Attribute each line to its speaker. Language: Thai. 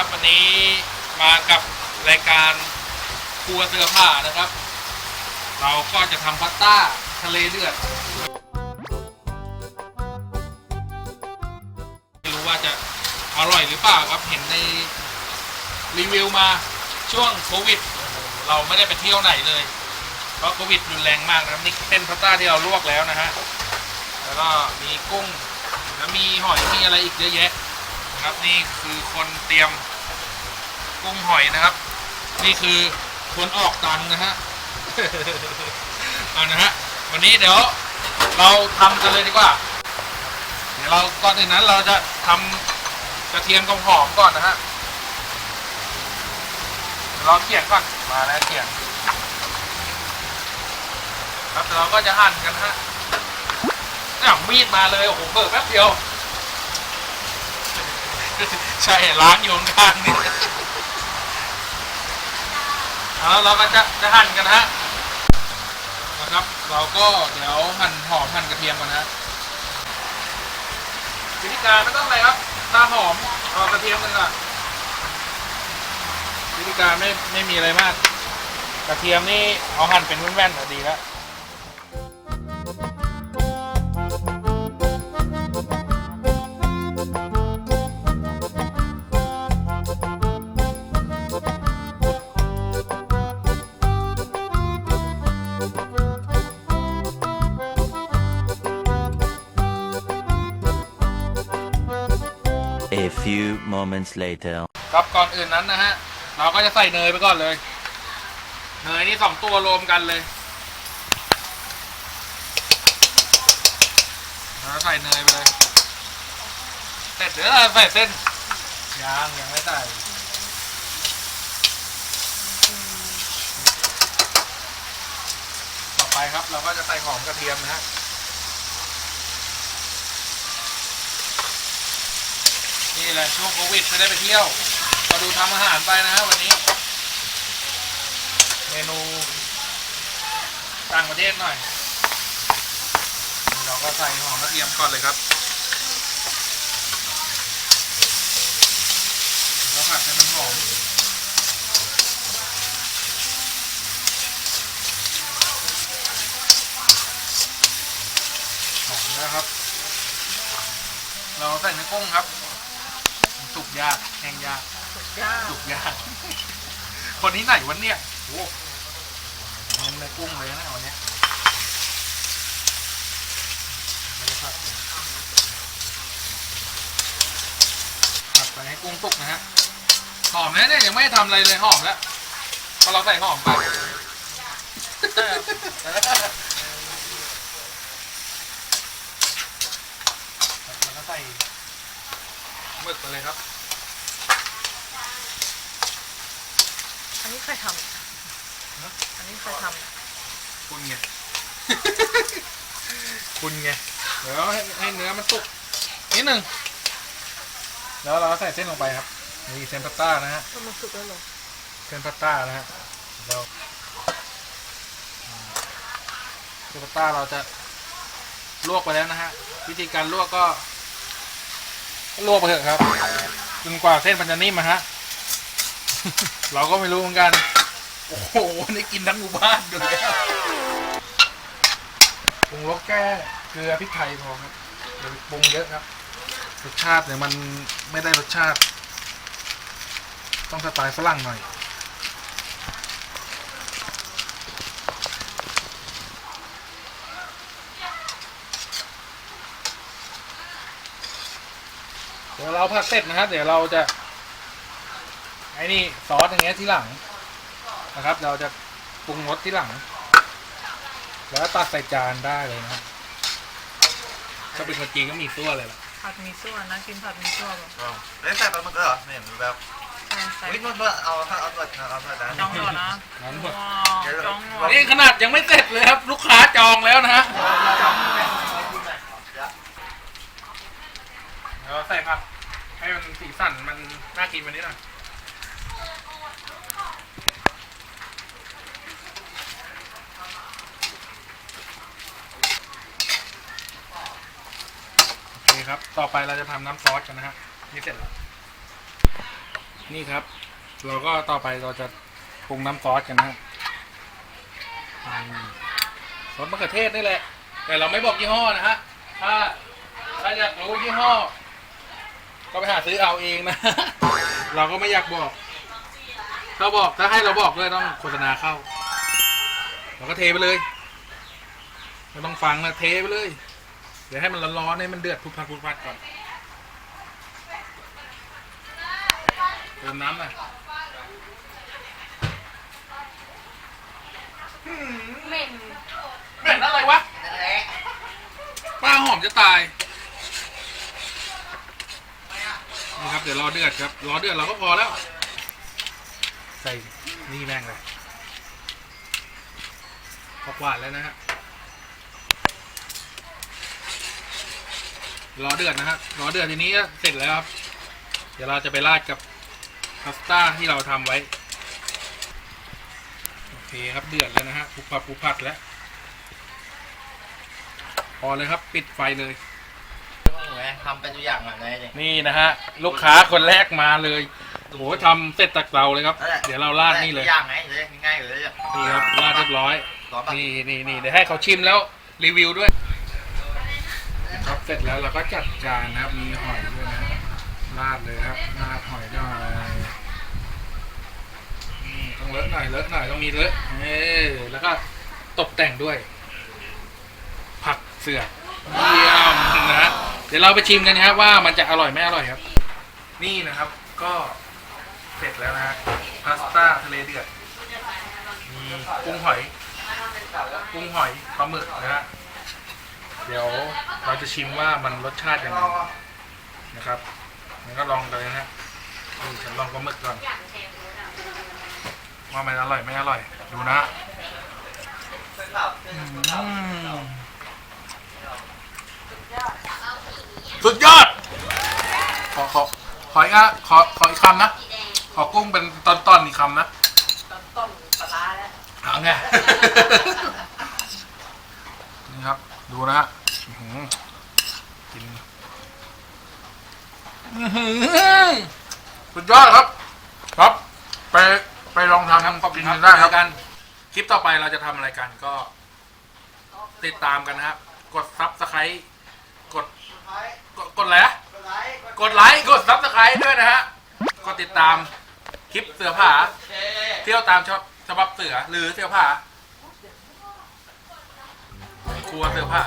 Speaker 1: ครับวัสดีครับ วันนี้มากับรายการครัวเสื้อผ้านะครับ เราก็จะทำพาสต้าทะเลเดือดไม่รู้ว่าจะอร่อยหรือเปล่าครับเห็นในรีวิวมาช่วงโควิด เราไม่ได้ไปเที่ยวไหนเลย เพราะโควิดรุนแรงมากนะครับนี่เป็นพาสต้าที่เราลวกแล้วนะฮะแล้วก็มีกุ้งแล้วมีหอยมีอะไรอีกเยอะแยะนะครับนี่คือคนเตรียม กุ้งหอยนะครับ นี่คือคนออกตังนะฮะเอานะฮะวันนี้เดี๋ยวเราทำกันเลยดีกว่า เดี๋ยวเราก่อนอื่นนั้นเราจะทำกระเทียมกับหอมก่อนนะฮะเราเขียงก่อนมาแล้วเขียงครับเดี๋ยวเราก็จะหั่นกันนะฮะอ้ามีดมาเลยโอ้โหเปิดแป๊บเดียว ใช่ล้างอยู่ข้างนี่ แล้วเราก็จะจะหั่นกันนะฮะนะครับ เราก็เดี๋ยวหั่นหอมหั่นกระเทียมกันนะวิธีการไม่ต้องอะไรครับตาหอมเอากระเทียมกันก่อนวิธีการไม่ไม่มีอะไรมาก กระเทียมนี่เอาหั่นเป็นแว่นๆก็ดีแล้ว
Speaker 2: A few moments later.
Speaker 1: ครับก่อนอื่นนั้นนะฮะ เราก็จะใส่เนยไปก่อนเลย เนยนี่สองตัวรวมกันเลยเราใส่เนยไปเลยเสร็จเดี๋ยวเราใส่เส้นยังยังไม่ใส่ต่อไปครับเราก็จะใส่หอมกระเทียมนะฮะ นี่แหละช่วงโควิดไม่ได้ไปเที่ยวมาดูทำอาหารไปนะฮะวันนี้ เมนูต่างประเทศหน่อย เราก็ใส่หอมกระเทียมก่อนเลยครับแล้วผัดให้มันหอมหอมนะครับ เราใส่ในกุ้งครับ สุกยากแห้งยาก
Speaker 3: ย่า
Speaker 1: สุกยาก คนที่ไหนวันเนี่ยโอ้เน้นในกุ้งเลยนะวันเนี้ยไม่ได้ผัดเลยผัดไปให้กุ้งสุกนะฮะหอมนะเนี่ยยังไม่ได้ทำอะไรเลยหอมแล้วพอเราใส่หอมไปแล้วก็ใส่ห มึกไปเลยครับ
Speaker 3: อันนี้เคยท
Speaker 1: ฮะำ
Speaker 3: อันนี้เคยท
Speaker 1: คุณไง คุณไง เดี๋ยวให้ให้เนื้อมันสุกนิดหนึ่งแล้วเราใส่เส้นลงไปครับ นี่เส้นพาสต้านะฮะำ
Speaker 3: ก็มันสุกแล้วเหรอ
Speaker 1: เส้นพาสต้านะฮะเราเส้นพาสต้าเราจะลวกไปแล้วนะฮะ วิธีการลวกก็ก็ ลวกไปเถอะครับจนกว่าเส้นมันจะนิ่มนะฮะ เราก็ไม่รู้เหมือนกัน โอ้โห นี่กินทั้งหมู่บ้านอยู่แล้วปรุงรสแค่เกลือพริกไทยพอครับอย่าปรุงเยอะครับ รสชาติเนี่ยมันไม่ได้รสชาติ ต้องสไตล์ฝรั่งหน่อย ยวเราผัดเสร็จนะครับ เดี๋ยวเราจะไอ้นี่ซอสอย่างเงี้ยที่หลังนะครับ เราจะปรุงรสที่หลัง แล้วตักใส่จานได้เลยนะครับถ้าเป็นคนจีนก็มีตัวเลยล่ะ
Speaker 3: ผัดหมีส่วนนะกินผัดหมีส่วนแบบ
Speaker 4: อ๋อแล้วใส่ปลาหมึกด้วยเหรอไม่เห็นแบบ
Speaker 3: ใช่ใส่
Speaker 4: วิ่งนวดนวดเอาถ้าเอานวดเอานวดนะ
Speaker 3: จ้องหน่อยนะ
Speaker 1: งั้นหมด
Speaker 3: ว้าวจ้องหน่อย
Speaker 1: นี่ขนาดยังไม่เสร็จเลยครับ ลูกค้าจองแล้วนะฮะเราใส่ผัก ให้มันสีสันมันน่ากินวันนี้หน่อยโอเคครับ ต่อไปเราจะทำน้ำซอสกันนะฮะนี่เสร็จแล้วนี่ครับ เราก็ต่อไปเราจะปรุงน้ำซอสกันนะฮะอืมซอสมะเขือเทศนี่แหละ แต่เราไม่บอกยี่ห้อนะฮะ ถ้าถ้าอยากรู้ยี่ห้อ ก็ไปหาซื้อเอาเองนะ เราก็ไม่อยากบอก ถ้าบอกถ้าให้เราบอกด้วยต้องโฆษณาเข้า เราก็เทไปเลยไม่ต้องฟังนะเทไปเลย เดี๋ยวให้มันร้อนๆให้มันเดือดพุพัดพุพัดก่อนเติมน้ำหน่อย
Speaker 3: เหม็น
Speaker 1: เหม็นอะไรวะป้าหอมจะตาย นี่ ครับเดี๋ยวรอเดือดครับรอเดือดเราก็พอแล้ว ใส่นี่แม่งเลยพอกหวานแล้วนะฮะรอเดือดนะฮะรอเดือดทีนี้ก็เสร็จแล้วครับ เดี๋ยวเราจะไปราดกับพาสต้าที่เราทำไว้โอเคครับเดือดแล้วนะฮะปุบปับปุบปับแล้วพอเลยครับ ปิดไฟเลย
Speaker 4: ทำเป็นตัวอย่างอะนาย
Speaker 1: นี่นะฮะ ลูกค้าคนแรกมาเลยโอ้โหทำเสร็จจากเตาเลยครับเดี๋ยวเราราดนี่เลย
Speaker 4: ย่างไงเลยง่ายๆเลย
Speaker 1: นี่ครับราดเรียบร้อย
Speaker 4: ร้อนปะ
Speaker 1: นี่นี่นี่เดี๋ยวให้เขาชิมแล้วรีวิวด้วยครับเสร็จแล้วเราก็จัดจานนะครับ มีหอยด้วยนะราดเลยครับราดหอยหน่อยอืมต้องเลอะหน่อยเลอะหน่อยต้องมีเลอะเออแล้วก็ตกแต่งด้วย ผักเสือกเยี่ยมนะฮะ เดี๋ยวเราไปชิมกันนะครับว่ามันจะอร่อยไม่อร่อยครับ นี่นะครับก็เสร็จแล้วนะฮะพาสต้าทะเลเดือดมีกุ้งหอยกุ้งหอยปลาหมึกนะฮะเดี๋ยวเราจะชิมว่ามันรสชาติยังไงนะครับงั้นก็ลองกันเลยนะฮะนี่ฉันลองปลาหมึกก่อนว่ามันอร่อยไม่อร่อย ดูนะอืม สุดยอด ขอขอขออีกอะขอขออีกคำนะ ขอกุ้งเป็นตอนตอนๆอีกคำนะ
Speaker 3: ต้นปลาร้าแล้ว
Speaker 1: เอาไง นี่ครับ ดูนะฮะอื้อหือกินอื้อหือสุดยอดครับ ครับ ไปไปลองทำกินกันได้ครับกัน คลิปต่อไปเราจะทำอะไรกันก็ ติดตามกันนะครับ กดซับสไครต์กด กดกดอะไรนะกดไลค์กดซับสไครต์ด้วยนะฮะกดติดตามคลิปเสือผาเที่ยวตามชอบฉบับเสือหรือเสือผาครัวเสือผา